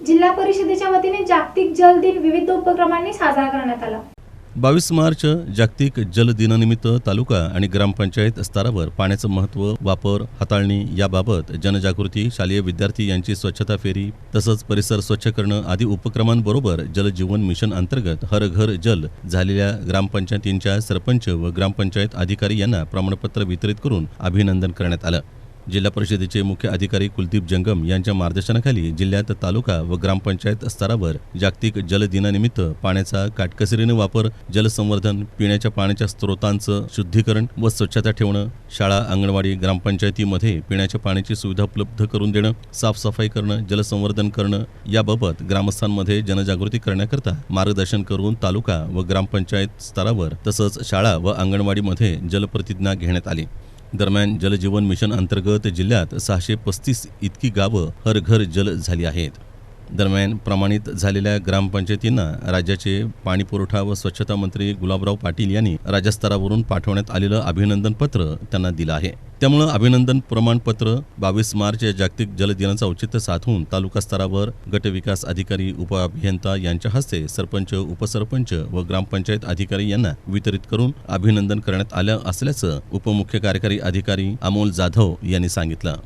जिल्हा परिषदेच्या वतीने जागतिक जल दिन विविध उपक्रमांनी साजरा करण्यात आला. बावीस मार्च जागतिक जल दिनानिमित्त तालुका आणि ग्रामपंचायत स्तरावर पाण्याचं महत्त्व वापर हाताळणी याबाबत जनजागृती शालेय विद्यार्थी यांची स्वच्छता फेरी तसंच परिसर स्वच्छ करणं आदी उपक्रमांबरोबर जलजीवन मिशन अंतर्गत हर घर जल झालेल्या ग्रामपंचायतींच्या सरपंच व ग्रामपंचायत अधिकारी यांना प्रमाणपत्र वितरित करून अभिनंदन करण्यात आलं. जिल्हा परिषदेचे मुख्य अधिकारी कुलदीप जंगम यांच्या मार्गदर्शनाखाली जिल्ह्यात तालुका व ग्रामपंचायत स्तरावर जागतिक जल दिनानिमित्त पाण्याचा काटकसरीने वापर जलसंवर्धन पिण्याच्या पाण्याच्या स्रोतांचं शुद्धीकरण व स्वच्छता ठेवणं शाळा अंगणवाडी ग्रामपंचायतीमध्ये पिण्याच्या पाण्याची सुविधा उपलब्ध करून देणं साफसफाई करणं जलसंवर्धन करणं याबाबत ग्रामस्थांमध्ये जनजागृती करण्याकरता मार्गदर्शन करून तालुका व ग्रामपंचायत स्तरावर तसंच शाळा व अंगणवाडीमध्ये जलप्रतिज्ञा घेण्यात आली. दरम्यान जलजीवन मिशन अंतर्गत जिल्ह्यात सहाशे पस्तीस इतकी गावं हर घर जल झाली आहेत. दरम्यान प्रमाणित झालेल्या ग्रामपंचायतींना राज्याचे पाणीपुरवठा व स्वच्छता मंत्री गुलाबराव पाटील यांनी राज्यस्तरावरून पाठवण्यात आलेलं अभिनंदन पत्र त्यांना दिलं आहे. त्यामुळं अभिनंदन प्रमाणपत्र बावीस मार्च या जागतिक जल दिनाचं औचित्य साधून तालुका स्तरावर गटविकास अधिकारी उपअभियंता यांच्या हस्ते सरपंच उपसरपंच व ग्रामपंचायत अधिकारी यांना वितरित करून अभिनंदन करण्यात आलं असल्याचं उपमुख्य कार्यकारी अधिकारी अमोल जाधव यांनी सांगितलं.